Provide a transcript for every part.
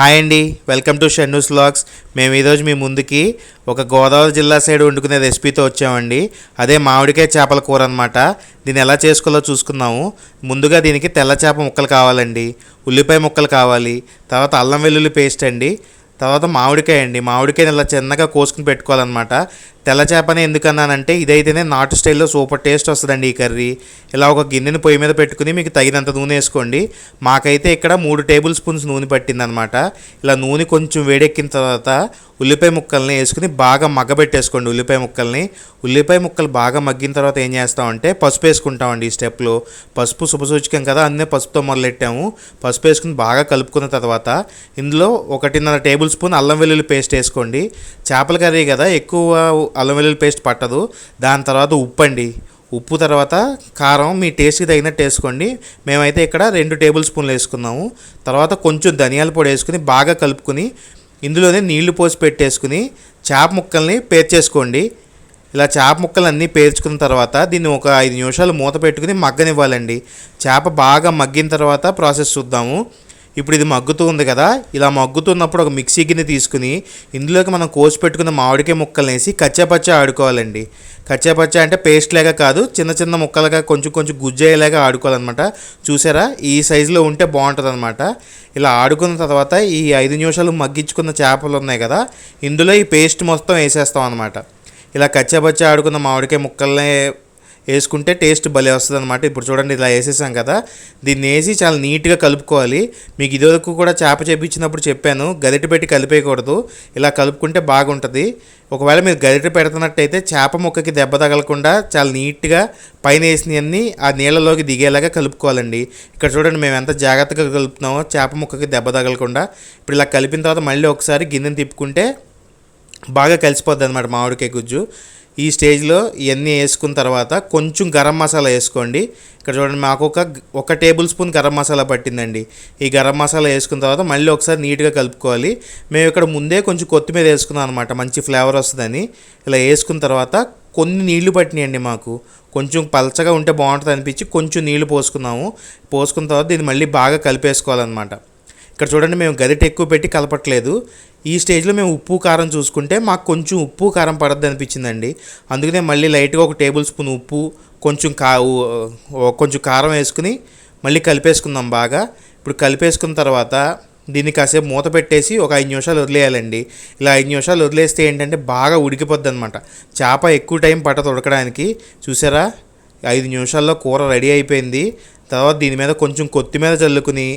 Hi అండి welcome to షెన్యూస్ logs మేము ఈరోజు మీ ముందుకి ఒక గోదావరి జిల్లా సైడ్ వండుకునే రెసిపీతో వచ్చామండి. అదే మామిడికాయ చేపల కూర అనమాట దీన్ని ఎలా చేసుకోవాలో చూసుకున్నాము ముందుగా దీనికి తెల్ల చేప ముక్కలు కావాలండి. ఉల్లిపాయ ముక్కలు కావాలి. తర్వాత అల్లం వెల్లుల్లి పేస్ట్ అండి. తర్వాత మామిడికాయ అండి. మామిడికాయని ఇలా చిన్నగా కోసుకుని పెట్టుకోవాలన్నమాట. తెల్ల చేపని ఎందుకన్నానంటే ఇదైతేనే నాటు స్టైల్లో సూపర్ టేస్ట్ వస్తుందండి ఈ కర్రీ. ఇలా ఒక గిన్నెని పొయ్యి మీద పెట్టుకుని మీకు తగినంత నూనె వేసుకోండి. మాకైతే ఇక్కడ మూడు టేబుల్ స్పూన్స్ నూనె పట్టిందనమాట. ఇలా నూనె కొంచెం వేడెక్కిన తర్వాత ఉల్లిపాయ ముక్కల్ని వేసుకుని బాగా మగ్గబెట్టేసుకోండి ఉల్లిపాయ ముక్కల్ని. ఉల్లిపాయ ముక్కలు బాగా మగ్గిన తర్వాత ఏం చేస్తామంటే పసుపు వేసుకుంటామండి ఈ స్టెప్లో. పసుపు శుభసూచకం కదా అన్నీ పసుపుతో మొదలెట్టాము. పసుపు వేసుకుని బాగా కలుపుకున్న తర్వాత ఇందులో ఒకటిన్నర టేబుల్ స్పూన్ అల్లం వెల్లుల్లి పేస్ట్ వేసుకోండి. చేపల కర్రీ కదా ఎక్కువ అల్లం వెల్లుల్లి పేస్ట్ పట్టదు. దాని తర్వాత ఉప్పు అండి ఉప్పు తర్వాత కారం మీ టేస్ట్కి తగినట్టు వేసుకోండి. మేమైతే ఇక్కడ రెండు టేబుల్ స్పూన్లు వేసుకున్నాము. తర్వాత కొంచెం ధనియాల పొడి వేసుకుని బాగా కలుపుకుని ఇందులోనే నీళ్ళు పోసి పెట్టేసుకుని చేప ముక్కల్ని పేర్చేసుకోండి. ఇలా చేప ముక్కలు అన్నీ పేర్చుకున్న తర్వాత దీన్ని ఒక ఐదు నిమిషాలు మూత పెట్టుకుని మగ్గనివ్వాలండి. చేప బాగా మగ్గిన తర్వాత ప్రాసెస్ చూద్దాము. ఇప్పుడు ఇది మగ్గుతూ ఉంది కదా ఇలా మగ్గుతున్నప్పుడు ఒక మిక్సీ గిన్నె తీసుకుని ఇందులోకి మనం కోసి పెట్టుకున్న మామిడికాయ ముక్కలు వేసి కచ్చాపచ్చా ఆడుకోవాలండి. కచ్చాపచ్చా అంటే పేస్ట్ లాగా కాదు చిన్న చిన్న ముక్కలుగా కొంచెం కొంచెం గుజ్జయ్యేలాగా ఆడుకోవాలన్నమాట. చూసారా? ఈ సైజులో ఉంటే బాగుంటుంది అనమాట ఇలా ఆడుకున్న తర్వాత ఈ ఐదు నిమిషాలు మగ్గించుకున్న చేపలు ఉన్నాయి కదా ఇందులో ఈ పేస్ట్ మొత్తం వేసేస్తాం అనమాట ఇలా కచ్చాపచ్చా ఆడుకున్న మామిడికాయ ముక్కల్ని వేసుకుంటే టేస్ట్ భలే వస్తుంది అనమాట ఇప్పుడు చూడండి ఇలా వేసేసాం కదా. దీన్ని వేసి చాలా నీట్గా కలుపుకోవాలి. మీకు ఇదివరకు కూడా చేప చేపించినప్పుడు చెప్పాను గరిటె పెట్టి కలిపేయకూడదు. ఇలా కలుపుకుంటే బాగుంటుంది. ఒకవేళ మీరు గరిటె పెడుతున్నట్టయితే చేప ముక్కకి దెబ్బ తగలకుండా చాలా నీట్గా పైన వేసినవన్నీ ఆ నీళ్ళలోకి దిగేలాగా కలుపుకోవాలండి. ఇక్కడ చూడండి మేము ఎంత జాగ్రత్తగా కలుపుతున్నామో చేప ముక్కకి దెబ్బ తగలకుండా. ఇప్పుడు ఇలా కలిపిన తర్వాత మళ్ళీ ఒకసారి గిన్నెని తిప్పుకుంటే బాగా కలిసిపోద్ది అనమాట మామిడికాయ గుజ్జు. ఈ స్టేజ్లో ఇవన్నీ వేసుకున్న తర్వాత కొంచెం గరం మసాలా వేసుకోండి. ఇక్కడ చూడండి మాకు ఒక ఒక టేబుల్ స్పూన్ గరం మసాలా పట్టిందండి. ఈ గరం మసాలా వేసుకున్న తర్వాత మళ్ళీ ఒకసారి నీట్గా కలుపుకోవాలి. మేము ఇక్కడ ముందే కొంచెం కొత్తిమీర వేసుకున్నాం అనమాట మంచి ఫ్లేవర్ వస్తుందని. ఇలా వేసుకున్న తర్వాత కొన్ని నీళ్ళు పట్టినాయండి మాకు. కొంచెం పలచగా ఉంటే బాగుంటుంది అనిపించి కొంచెం నీళ్ళు పోసుకున్నాము. పోసుకున్న తర్వాత దీన్ని మళ్ళీ బాగా కలిపేసుకోవాలన్నమాట. ఇక్కడ చూడండి మేము గరిట ఎక్కువ పెట్టి కలపట్లేదు. ఈ స్టేజ్లో మేము ఉప్పు కారం చూసుకుంటే మాకు కొంచెం ఉప్పు కారం పడద్దు అనిపించిందండి. అందుకనే మళ్ళీ లైట్గా ఒక టేబుల్ స్పూన్ ఉప్పు కొంచెం కా కొంచెం కారం వేసుకుని మళ్ళీ కలిపేసుకుందాం బాగా. ఇప్పుడు కలిపేసుకున్న తర్వాత దీన్ని కాసేపు మూత పెట్టేసి ఒక ఐదు నిమిషాలు వదిలేయాలండి. ఇలా ఐదు నిమిషాలు వదిలేస్తే ఏంటంటే బాగా ఉడికిపోద్ది అనమాట చేప ఎక్కువ టైం పట్టదు ఉడకడానికి చూసారా? ఐదు నిమిషాల్లో కూర రెడీ అయిపోయింది. తర్వాత దీని మీద కొంచెం కొత్తిమీర చల్లుకుని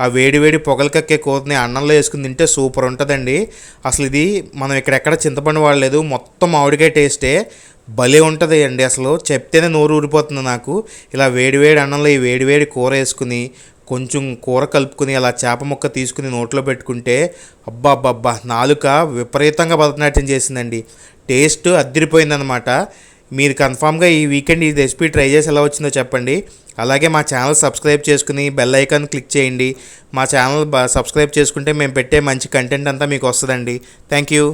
ఆ వేడివేడి పొగలకక్కే పొగలు కక్కే కూరని అన్నంలో వేసుకుని తింటే సూపర్ ఉంటుందండి. అసలు ఇది మనం ఇక్కడెక్కడ చింతపండు వాడలేదు. మొత్తం మామిడికాయ టేస్టే. భలే ఉంటుంది అండి అసలు. చెప్తేనే నోరు ఊరిపోతుంది నాకు. ఇలా వేడివేడి అన్నంలో ఈ వేడివేడి కూర వేసుకుని కొంచెం కూర కలుపుకుని అలా చేప ముక్క తీసుకుని నోట్లో పెట్టుకుంటే అబ్బా అబ్బా నాలుక విపరీతంగా భరతనాట్యం చేసిందండి. టేస్ట్ అద్దరిపోయిందనమాట మీరు కన్ఫామ్గా ఈ వీకెండ్ ఈ రెసిపీ ట్రై చేసి ఎలా వచ్చిందో చెప్పండి. అలాగే మా ఛానల్ సబ్స్క్రైబ్ చేసుకుని బెల్ ఐకాన్ క్లిక్ చేయండి. మా ఛానల్ సబ్స్క్రైబ్ చేసుకుంటే మేము పెట్టే మంచి కంటెంట్ అంతా మీకు వస్తుందండి. Thank you.